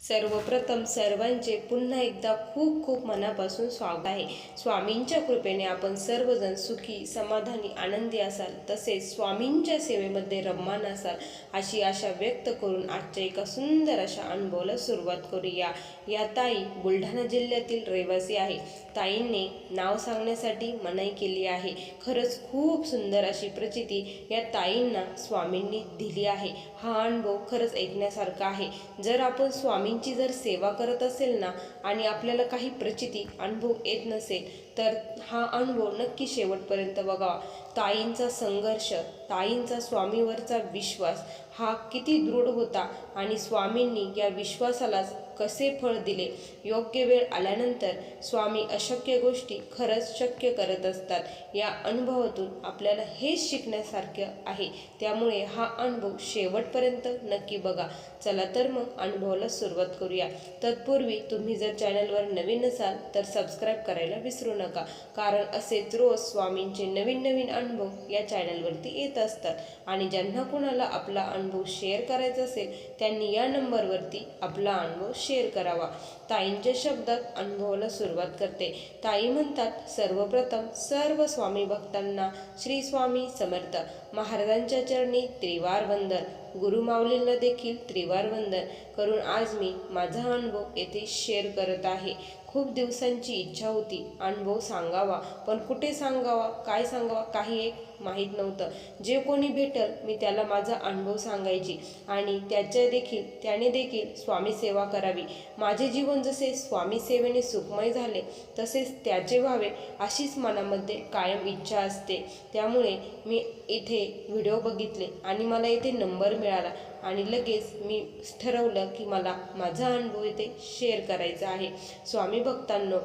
सर्वप्रथम सर्वांचे पुन्हा एकदा खूप खूप मनापासून स्वागत आहे. स्वामींच्या कृपेने आपण सर्वजण सुखी समाधानी आनंदी असाल तसेच स्वामींच्या सेवेमध्ये रममान असाल अशी आशा व्यक्त करून आजच्या एका सुंदर अशा अनुभवाला सुरुवात करूया. या ताई बुलढाणा जिल्ह्यातील रहिवासी आहे. ताईंनी नाव सांगण्यासाठी मनाई केली आहे. खरंच खूप सुंदर अशी प्रचिती या ताईंना स्वामींनी दिली आहे. हा अनुभव खरंच ऐकण्यासारखा आहे. जर आपण स्वामी स्वामींची जर सेवा करत असेल ना आणि आपल्याला काही प्रचिती अनुभव येत नसेल तर हा अनुभव नक्की शेवटपर्यंत बघावा. ताईंचा संघर्ष ताईंचा स्वामीवरचा विश्वास हा किती दृढ होता आणि स्वामींनी या विश्वासालाच कसे फळ दिले? योग्य वेळ आल्यानंतर स्वामी अशक्य गोष्टी खरंच शक्य करत असतात. या अनुभवातून आपल्याला हेच शिकण्यासारखं आहे. त्यामुळे हा अनुभव शेवटपर्यंत नक्की बघा. चला तर मग अनुभवाला सुरुवात करूया. तत्पूर्वी तुम्ही जर चॅनलवर नवीन असाल तर सबस्क्राईब करायला विसरू नका. कारण असेच रोज स्वामींचे नवीन नवीन अनुभव या चॅनलवरती येत असतात. आणि ज्यांना कोणाला आपला अनुभव शेअर करायचा असेल त्यांनी या नंबरवरती आपला अनुभव शेअर करावा. ताईंच्या शब्दात अनुभवाला सुरुवात करते. ताई म्हणतात सर्वप्रथम सर्व स्वामी भक्तांना श्री स्वामी समर्थ. महाराजांच्या चरणी त्रिवार वंदन. गुरुमाऊलींना देखील त्रिवार वंदन. करून आज मी माझा अनुभव येथे शेअर करत आहे. खूप दिवसांची इच्छा होती. अनुभव सांगावा. पण कुठे सांगावा? काय सांगावा? काही एक माहीत नव्हतं. जे कोणी भेटल मी त्याला माझा अनुभव सांगायची. आणि त्याच्या देखील त्याने देखील स्वामी सेवा करावी. माझे जीवन जसे स्वामी सेवेने सुखमय झाले तसेच त्याचे व्हावे अशीच मनामध्ये कायम इच्छा असते. त्यामुळे मी इथे व्हिडिओ बघितले आणि मला इथे नंबर मिळाला. आणि लगेच मी ठरवलं की मला माझा अनुभव इथे शेअर करायचा आहे. स्वामी भक्तांनो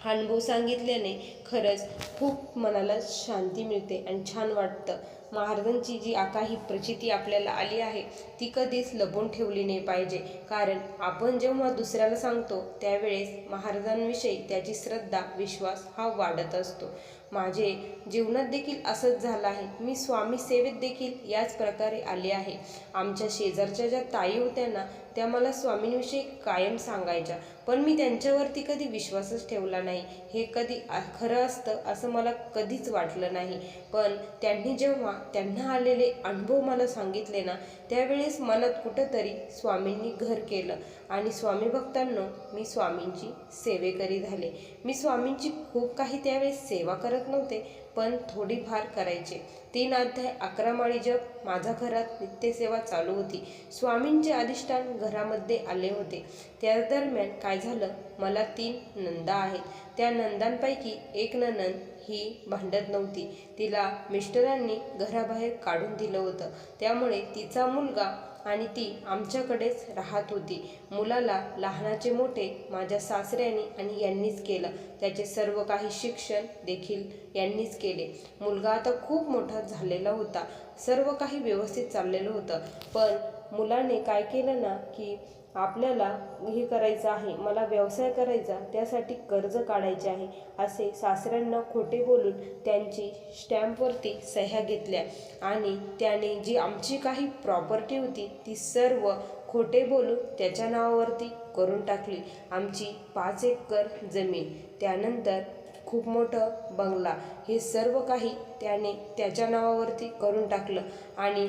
हा अनुभव सांगितल्याने खरंच खूप मनाला शांती मिळते आणि छान वाटतं. महाराजांची जी काही प्रचिती आपल्याला आली आहे ती कधीच लपून ठेवली नाही पाहिजे. कारण आपण जेव्हा दुसऱ्याला सांगतो त्यावेळेस महाराजांविषयी त्याची श्रद्धा विश्वास हा वाढत असतो. माझे जीवनात देखील असंच झालं आहे. मी स्वामी सेवेत देखील याच प्रकारे आले आहे. आमच्या शेजारच्या ज्या ताई होत्या ना त्या मला स्वामींविषयी कायम सांगायच्या. पण मी त्यांच्यावरती कधी विश्वासच ठेवला नाही. हे कधी खरं असतं असं मला कधीच वाटलं नाही. पण त्यांनी जेव्हा त्यांना आलेले अनुभव मला सांगितले ना त्यावेळेस मनात कुठंतरी स्वामींनी घर केलं. आणि स्वामी भक्तांनो मी स्वामींची सेवेकरी झाले. मी स्वामींची खूप काही त्यावेळेस सेवा करत नव्हते पण थोडीफार करायचे. तीन अध्याय अकरा माळी जप माझ्या घरात नित्यसेवा चालू होती. स्वामींचे अधिष्ठान घरामध्ये आले होते. त्या दरम्यान काय झालं? मला तीन नंदा आहेत. त्या नंदांपैकी एक ननंद ही भांडत नव्हती. तिला मिस्टरांनी घराबाहेर काढून दिलं होतं. त्यामुळे तिचा मुलगा आणि ती आमच्याकडेच राहत होती. मुलाला लहानाचे मोठे माझ्या सासऱ्याने आणि यांनीच केलं. त्याचे सर्व काही शिक्षण देखील यांनीच केले. मुलगा आता खूप मोठा झालेला होता. सर्व काही व्यवस्थित चाललेलं होतं. पण मुलाने काय केलं ना की आपल्याला हे करायचं आहे मला व्यवसाय करायचा त्यासाठी कर्ज काढायचे आहे असे सासऱ्यांना खोटे बोलून त्यांची स्टॅम्पवरती सह्या घेतल्या. आणि त्याने जी आमची काही प्रॉपर्टी होती ती सर्व खोटे बोलून त्याच्या नावावरती करून टाकली. आमची पाच एकर जमीन त्यानंतर खूप मोठं बंगला हे सर्व काही त्याने त्याच्या नावावरती करून टाकलं. आणि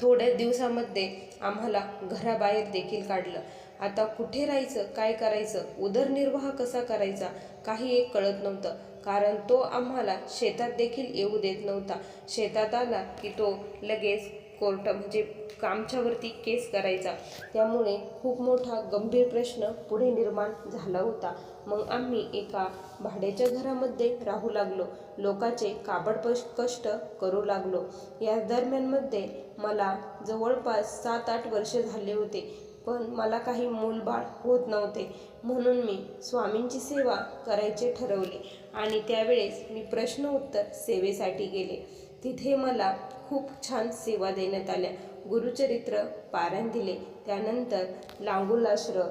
थोड्या दिवसामध्ये आम्हाला घराबाहेर देखील काढलं. आता कुठे राहायचं काय करायचं उदरनिर्वाह कसा करायचा काही एक कळत नव्हतं. कारण तो आम्हाला शेतात देखील येऊ देत नव्हता. शेतात आला की तो लगेच कोर्ट म्हणजे आमच्यावरती केस करायचा. त्यामुळे खूप मोठा गंभीर प्रश्न पुढे निर्माण झाला होता. मग आम्ही एका भाड्याच्या घरामध्ये राहू लागलो. लोकाचे काबड कष्ट करू लागलो. या दरम्यानमध्ये मला जवळपास सात आठ वर्ष झाले होते पण मला काही मूलबाळ होत नव्हते. म्हणून मी स्वामींची सेवा करायचे ठरवले आणि त्यावेळेस मी प्रश्न उत्तर सेवेसाठी गेले. तिथे मला खूप छान सेवा देण्यात आल्या. गुरुचरित्र पारायण दिले. त्यानंतर लांगुलाश्र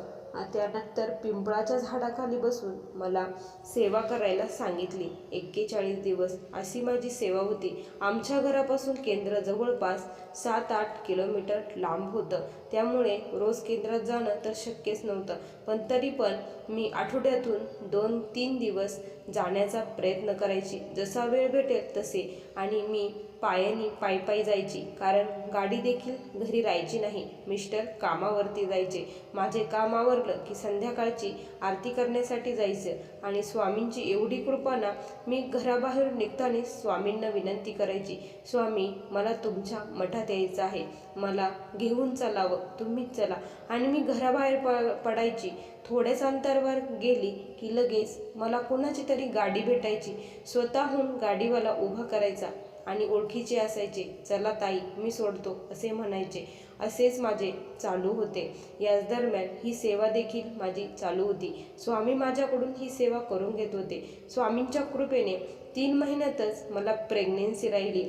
त्यानंतर पिंपळाच्या झाडाखाली बसून मला सेवा करायला सांगितली. एक्केचाळीस दिवस अशी माझी सेवा होती. आमच्या घरापासून केंद्र जवळपास सात आठ किलोमीटर लांब होतं. त्यामुळे रोज केंद्रात जाणं तर शक्यच नव्हतं. पण तरी पण मी आठवड्यातून दोन तीन दिवस जाण्याचा प्रयत्न करायची. जसा वेळ भेटेल तसे. आणि मी पायाने पायी पायी जायची. कारण गाडी देखील घरी राहायची नाही. मिस्टर कामावरती जायचे. माझे काम आवरलं की संध्याकाळची आरती करण्यासाठी जायचं. आणि स्वामींची एवढी कृपा ना मी घराबाहेर निघताना स्वामींना विनंती करायची स्वामी मला तुमच्या मठात यायचं आहे. मला घेऊन चलावं. तुम्हीच चला. आणि मी घराबाहेर प पडायची. थोड्याच अंतरावर गेली की लगेच मला कोणाची तरी गाडी भेटायची. स्वतःहून गाडीवाला उभा करायचा. आणि ओळखीचे असायचे चला ताई मी सोडतो असे म्हणायचे. असेच माझे चालू होते. याच दरम्यान ही सेवा देखील माझी चालू होती. स्वामी माझ्याकडून ही सेवा करून घेत होते. स्वामींच्या कृपेने तीन महिन्यातच मला प्रेग्नेन्सी राहिली.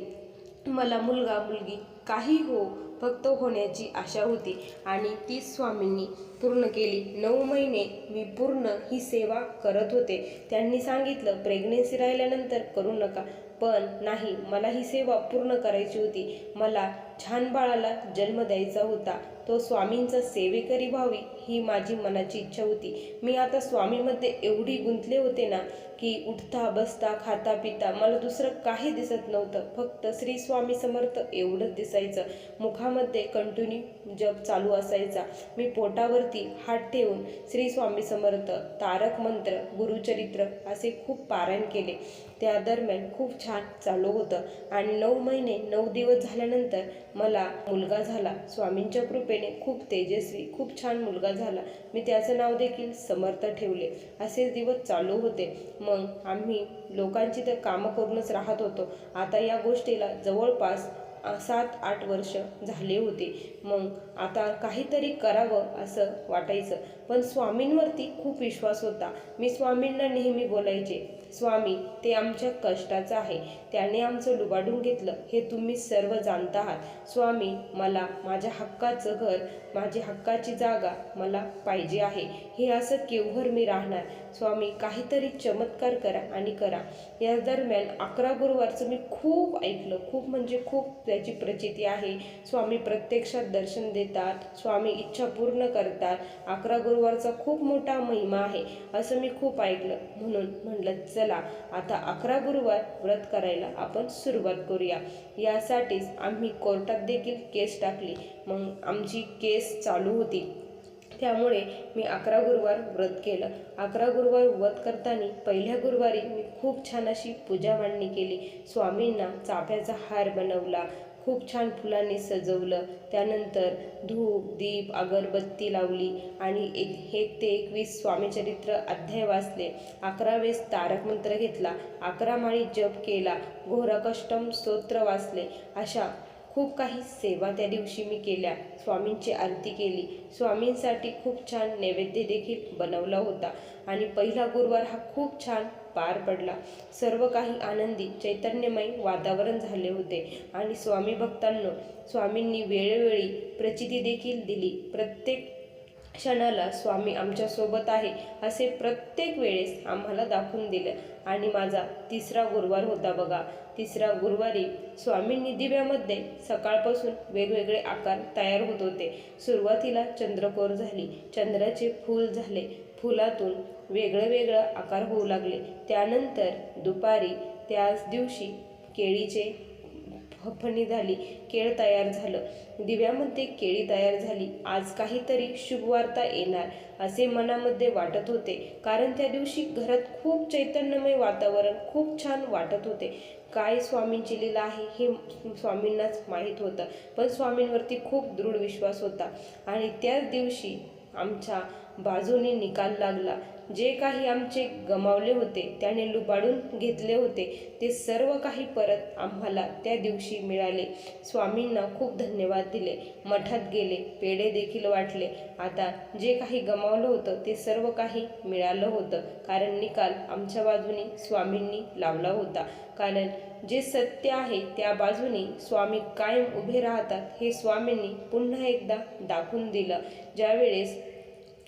मला मुलगा मुलगी काही हो फक्त होण्याची आशा होती आणि ती स्वामींनी पूर्ण केली. नऊ महिने मी पूर्ण ही सेवा करत होते. त्यांनी सांगितलं प्रेग्नेन्सी राहिल्यानंतर करू नका. पण नाही मला ही सेवा पूर्ण करायची होती. मला छान बाळाला जन्म द्यायचा होता. तो स्वामींचा सेवेकरी व्हावी ही माझी मनाची इच्छा होती. मी आता स्वामीमध्ये एवढी गुंतले होते ना की उठता बसता खाता पिता मला दुसरं काही दिसत नव्हतं. फक्त श्री स्वामी समर्थ एवढंच दिसायचं. मुखामध्ये कंटिन्यू जप चालू असायचा. मी पोटावरती हात ठेवून श्री स्वामी समर्थ तारक मंत्र गुरुचरित्र असे खूप पारायण केले. त्या दरम्यान खूप छान चालू होतं. आणि नऊ महिने नऊ दिवस झाल्यानंतर मला मुलगा झाला. स्वामींच्या कृपेने खूप तेजस्वी खूप छान मुलगा झाला. मी त्याचं नाव देखील समर्थ ठेवले. असेच दिवस चालू होते. मग आम्ही लोकांची तर कामं करूनच राहत होतो. आता या गोष्टीला जवळपास सात आठ वर्ष झाले होते. मग आता काहीतरी करावं असं वाटायचं. पण स्वामींवरती खूप विश्वास होता. मी स्वामींना नेहमी बोलायचे स्वामी ते आमच्या कष्टाचं आहे. त्याने आमचं लुबाडून घेतलं. हे तुम्ही सर्व जाणता आहात. स्वामी मला माझ्या हक्काचं घर माझी हक्काची जागा मला पाहिजे आहे. हे असं केव्हर मी राहणार? स्वामी काहीतरी चमत्कार करा आणि करा. या दरम्यान अकरा गुरुवारचं मी खूप ऐकलं. खूप म्हणजे खूप त्याची प्रचिती आहे. स्वामी प्रत्यक्षात दर्शन देतात. स्वामी इच्छा पूर्ण करतात. अकरा गुरुवारचा खूप मोठा महिमा आहे. असं मी खूप ऐकलं. म्हणून म्हणलं चला आता अकरा गुरुवार व्रत करायला आपण सुरुवात करूया. यासाठीच आम्ही कोर्टात देखील केस टाकली. मग आमची केस चालू होती. त्यामुळे मी अकरा गुरुवार व्रत केलं. अकरा गुरुवार व्रत करताना पहिल्या गुरुवारी मी खूप छान अशी पूजा मांडणी केली. स्वामींना चाफ्याचा हार बनवला. खूप छान फुलांनी सजवलं. त्यानंतर धूप दीप अगरबत्ती लावली आणि एक एक ते एकवीस स्वामीचरित्र अध्याय वाचले. अकरा वेळेस तारक मंत्र घेतला. अकरा माळी जप केला. घोरकष्टम स्तोत्र वाचले. अशा खूप काही सेवा त्या दिवशी मी केल्या. स्वामींची आरती केली. स्वामींसाठी खूप छान नैवेद्य देखील बनवला होता. आणि पहिला गुरुवार हा खूप छान पार पडला. सर्व काही आनंदी चैतन्यमय वातावरण झाले होते. आणि स्वामी भक्तांनो स्वामींनी वेळोवेळी प्रचिती देखील दिली. प्रत्येक क्षणाला स्वामी आमच्यासोबत आहे असे प्रत्येक वेळेस आम्हाला दाखवून दिलं. आणि माझा तिसरा गुरुवार होता बघा. तिसरा गुरुवारी स्वामींनी दिव्यामध्ये सकाळपासून वेगवेगळे आकार तयार होत होते. सुरुवातीला चंद्रकोर झाली. चंद्राचे फूल झाले. फुलातून वेगळं वेगळं आकार होऊ लागले. त्यानंतर दुपारी त्याच दिवशी केळीचे फफणी झाली. केळ तयार झालं. दिव्यामध्ये केळी तयार झाली. आज काहीतरी शुभवार्ता येणार असे मनामध्ये वाटत होते. कारण त्या दिवशी घरात खूप चैतन्यमय वातावरण खूप छान वाटत होते. काय स्वामींची लीला आहे हे स्वामींनाच माहीत होतं. पण स्वामींवरती खूप दृढ विश्वास होता. आणि त्याच दिवशी आमच्या बाजूने निकाल लागला. जे काही आमचे गमावले होते त्याने लुबाडून घेतले होते. ते सर्व काही परत आम्हाला त्या दिवशी मिळाले. स्वामींना खूप धन्यवाद दिले. मठात गेले पेढे देखील वाटले. आता जे काही गमावलं होतं ते सर्व काही मिळालं होतं. कारण निकाल आमच्या बाजूने स्वामींनी लावला होता. कारण जे सत्य आहे त्या बाजूने स्वामी कायम उभे राहतात हे स्वामींनी पुन्हा एकदा दाखवून दिलं. ज्यावेळेस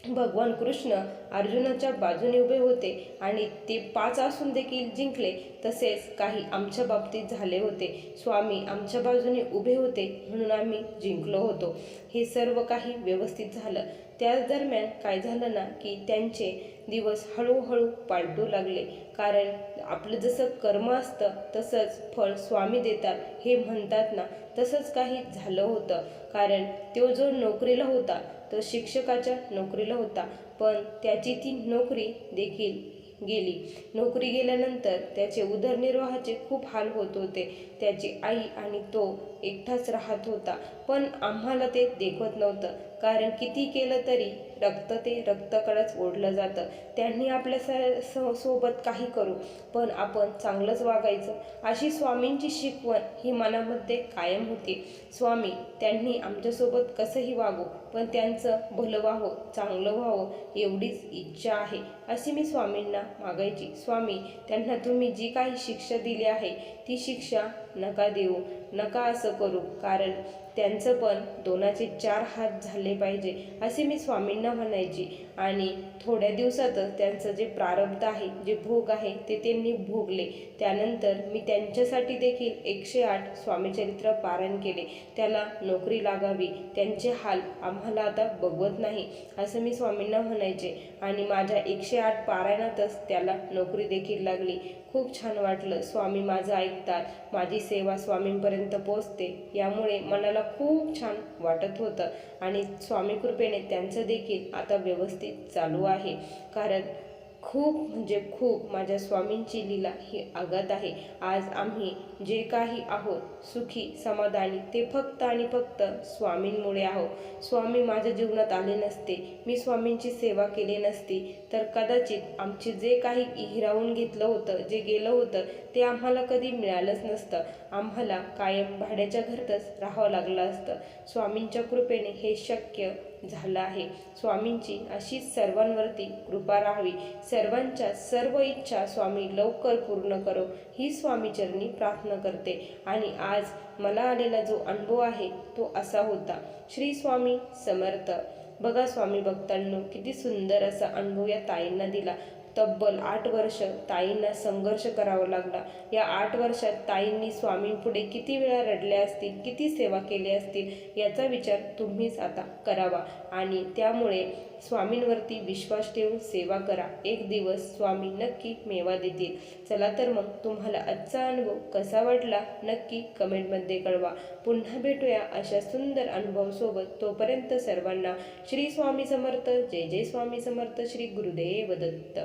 भगवान कृष्ण अर्जुनाच्या बाजूने उभे होते आणि ते पाच असून देखील जिंकले. तसेच काही आमच्या बाबतीत झाले होते. स्वामी आमच्या बाजूने उभे होते म्हणून आम्ही जिंकलो होतो. हे सर्व काही व्यवस्थित झालं. त्याच दरम्यान काय झालं ना की त्यांचे दिवस हळूहळू पालटू लागले. कारण आपलं जसं कर्म असतं तसंच फळ स्वामी देतात हे म्हणतात ना तसंच काही झालं होतं. कारण तो जो नोकरीला होता तो शिक्षकाच्या नोकरीला होता. पण त्याची ती नोकरी देखील गेली. नोकरी गेल्यानंतर त्याचे उदरनिर्वाहाचे खूप हाल होत होते. त्याची आई आणि तो एकटाच राहत होता. पण आम्हाला ते देखवत नव्हतं. कारण किती केलं तरी रक्त ते रक्ताकडेच ओढलं जातं. त्यांनी आपल्या स स- सोबत काही करू पण आपण चांगलंच वागायचं. अशी स्वामींची शिकवण ही मनामध्ये कायम होती. स्वामी त्यांनी आमच्यासोबत कसंही वागू पण त्यांचं भलं व्हावं चांगलं व्हावं एवढीच इच्छा आहे अशी मी स्वामींना मागायची. स्वामी त्यांना तुम्ही जी काही शिक्षा दिली आहे ती शिक्षा नका देऊ नका असं करू. कारण त्यांचं पण दोनाचे चार हात झाले पाहिजे असे मी स्वामींना म्हणायची. आणि थोड्या दिवसातच त्यांचं जे प्रारब्ध आहे जे भोग आहे ते त्यांनी भोगले. त्यानंतर मी त्यांच्यासाठी देखील एकशे आठ स्वामीचरित्र पारायण केले. त्याला नोकरी लागावी त्यांचे हाल आम्हाला आता बघवत नाही असं मी स्वामींना म्हणायचे. आणि माझ्या एकशे आठ पारायणातच त्याला नोकरी देखील लागली. खूप छान वाटलं स्वामी माझं ऐकतात माझी सेवा स्वामींपर्यंत पोचते यामुळे मनाला मला खूप छान वाटत होतं. आणि स्वामी कृपेने त्यांचं देखील आता व्यवस्थित चालू आहे. कारण खूप म्हणजे खूप माझ्या स्वामींची लीला ही आगत आहे. आज आम्ही जे काही आहोत सुखी समाधानी ते फक्त आणि फक्त स्वामींमुळे आहोत. स्वामी माझ्या जीवनात आले नसते मी स्वामींची सेवा केली नसती तर कदाचित आमचे जे काही हिरावून घेतलं होतं जे गेलं होतं ते आम्हाला कधी मिळालंच नसतं. आम्हाला कायम भाड्याच्या घरातच राहावं लागलं असतं. स्वामींच्या कृपेने हे शक्य झालं आहे. स्वामींची अशीच सर्वांवरती कृपा राहावी. सर्वांच्या सर्व इच्छा स्वामी लवकर पूर्ण करो. ही स्वामीचरणी प्रार्थना करते. आणि आज मला आलेला जो अनुभव आहे तो असा होता. श्री स्वामी समर्थ. बघा स्वामी भक्तांनो किती सुंदर असा अनुभव या ताईंना दिला. तब्बल आठ वर्ष ताईंना संघर्ष करावा लागला. या आठ वर्षात ताईंनी स्वामींपुढे किती वेळा रडल्या असतील किती सेवा केली असतील याचा विचार तुम्हीच आता करावा. आणि त्यामुळे स्वामींवरती विश्वास ठेवून सेवा करा. एक दिवस स्वामी नक्की मेवा देतील. चला तर मग तुम्हाला आजचा अनुभव कसा वाटला नक्की कमेंटमध्ये कळवा. पुन्हा भेटूया अशा सुंदर अनुभवासोबत. तोपर्यंत सर्वांना श्री स्वामी समर्थ जय जय स्वामी समर्थ श्री गुरुदेव दत्त.